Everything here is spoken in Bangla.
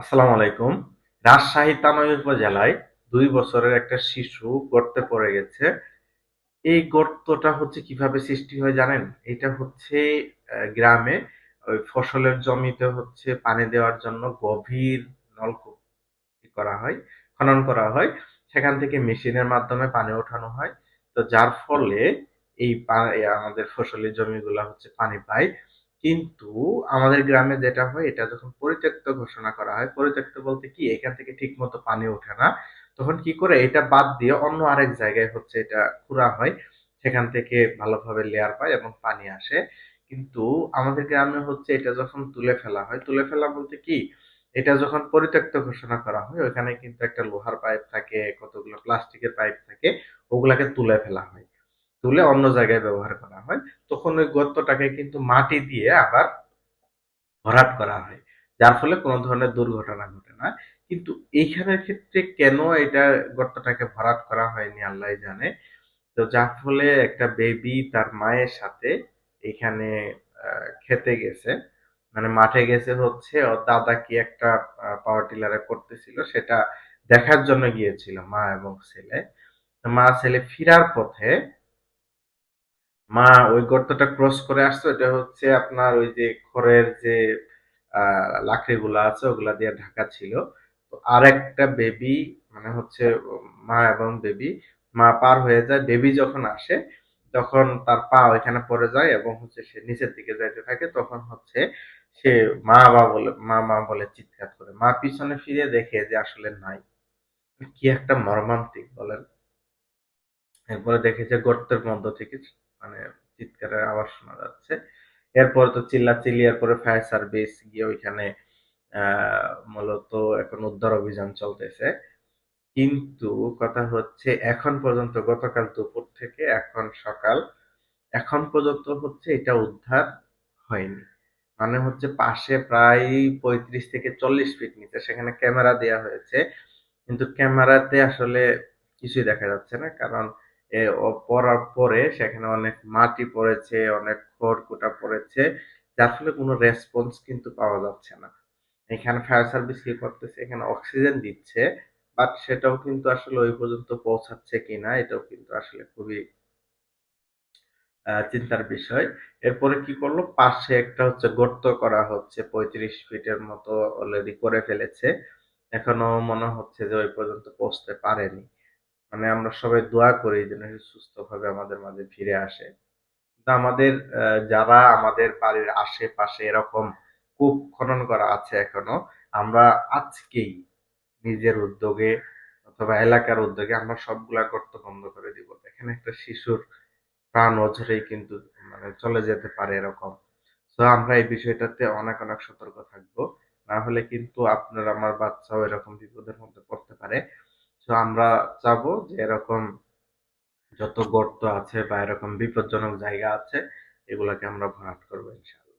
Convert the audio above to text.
আসসালামু আলাইকুম। রাজশাহী তানই উপজেলায় দুই বছরের একটা শিশু গর্তে পড়ে গেছে। এই গর্তটা হচ্ছে কীভাবে সৃষ্টি হয় জানেন? এটা হচ্ছে গ্রামে ওই ফসলের জমিতে হচ্ছে পানি দেওয়ার জন্য গভীর নলকূপ করা হয়, খনন করা হয়। সেখান থেকে মেশিনের মাধ্যমে পানি ওঠানো হয়। তো যার ফলে এই আমাদের ফসলের জমিগুলা হচ্ছে পানি পায়। কিন্তু আমাদের গ্রামে যেটা হয়, এটা যখন পরিত্যক্ত ঘোষণা করা হয়, পরিত্যক্ত বলতে কি, এখান থেকে ঠিক মতো পানি ওঠে না। তখন কি করে, এটা বাদ দিয়ে অন্য আরেক জায়গায় হচ্ছে এটা খুঁড়া হয়। সেখান থেকে ভালোভাবে লেয়ার পায় এবং পানি আসে। কিন্তু আমাদের গ্রামে হচ্ছে এটা যখন তুলে ফেলা হয়, তুলে ফেলা বলতে কি, এটা যখন পরিত্যক্ত ঘোষণা করা হয় ওখানে কিন্তু একটা লোহার পাইপ থাকে, কতগুলো প্লাস্টিকের পাইপ থাকে, ওগুলাকে তুলে ফেলা হয়। তুলে অন্য জায়গায় ব্যবহার করা তখন ওই গর্তটাকে কিন্তু মাটি দিয়ে আবার ভরাট করা হয়। যার ফলে কোনো ধরনের দুর্ঘটনা ঘটে না। কিন্তু এইখানের ক্ষেত্রে কেন এটা গর্তটাকে ভরাট করা হয়নি আল্লাহ জানে। তো যার ফলে একটা বেবি তার মায়ের সাথে এখানে খেতে গেছে। মানে মাঠে গেছে হচ্ছে, ওর দাদা কি একটা পাওয়ার টিলারে করতেছিল সেটা দেখার জন্য গিয়েছিল মা এবং ছেলে। মা ছেলে ফিরার পথে মা ওই গর্তটা ক্রস করে আসতো এটা হচ্ছে আপনার ওই যে খড়ের যে আহ লাকড়িগুলো আছে, ওগুলা দিয়ে ঢাকা ছিল। তো আর একটা বেবি মানে হচ্ছে মা এবং বেবি মা পার হয়ে যায়। বেবি যখন আসে, তখন তার পা ওইখানে পড়ে যায় এবং হচ্ছে সে নিচের দিকে যাইতে থাকে, তখন হচ্ছে সে মা বা বলে, মা মা বলে চিৎকার করে। মা পিছনে ফিরে দেখে যে আসলে নাই। কি একটা মর্মান্তিক, বলেন। এরপরে দেখে যে গর্তের মধ্য থেকে মানে চিৎকারের আওয়াজ শোনা যাচ্ছে। এরপর তো চিল্লাচিল্লি, এরপরে ফায়ার সার্ভিস গিয়ে ওইখানে মূলত এখন উদ্ধার অভিযান চলতেছে। কিন্তু কথা হচ্ছে, এখন পর্যন্ত, গতকাল দুপুর থেকে এখন সকাল, এখন পর্যন্ত হচ্ছে এটা উদ্ধার হয়নি। মানে হচ্ছে পাশে প্রায় পঁয়ত্রিশ থেকে চল্লিশ ফিট নিচে, সেখানে ক্যামেরা দেওয়া হয়েছে। কিন্তু ক্যামেরাতে আসলে কিছুই দেখা যাচ্ছে না, কারণ পড়ার পরে সেখানে অনেক মাটি পড়েছে, অনেক খড়কুটা পড়েছে, যার ফলে কোনো রেসপন্স কিন্তু পাওয়া যাচ্ছে না। এখানে ফায়ার সার্ভিস কি করতেছে? এখানে অক্সিজেন দিচ্ছে বাট সেটাও কিন্তু আসলে ওই পর্যন্ত পৌঁছাচ্ছে কিনা, এটাও কিন্তু আসলে খুবই চিন্তার বিষয়। এরপরে কি করল? পাশে একটা হচ্ছে গর্ত করা হচ্ছে, পঁয়ত্রিশ ফিটের মতো অলরেডি করে ফেলেছে। এখনও মনে হচ্ছে যে ওই পর্যন্ত পৌঁছতে পারেনি। মানে আমরা সবাই দোয়া করি যেন সুস্থভাবে আমাদের মাঝে ফিরে আসে। আমাদের যারা আমাদের বাড়ির আশেপাশে এরকম কূপ খনন করা আছে এখনও, আমরা আজকেই নিজের উদ্যোগে অথবা এলাকার উদ্যোগে আমরা সবগুলা গর্ত বন্ধ করে দিব। দেখেন একটা শিশুর প্রাণ অঝরেই কিন্তু মানে চলে যেতে পারে এরকম। তো আমরা এই বিষয়টাতে অনেক অনেক সতর্ক থাকব। না হলে কিন্তু আপনার, আমার বাচ্চাও এরকম বিপদের মধ্যে পড়তে পারে। তো আমরা চাবো যে এরকম যত গর্ত আছে বা এরকম বিপজ্জনক জায়গা আছে, এগুলাকে আমরা ভরাট করব ইনশাআল্লাহ।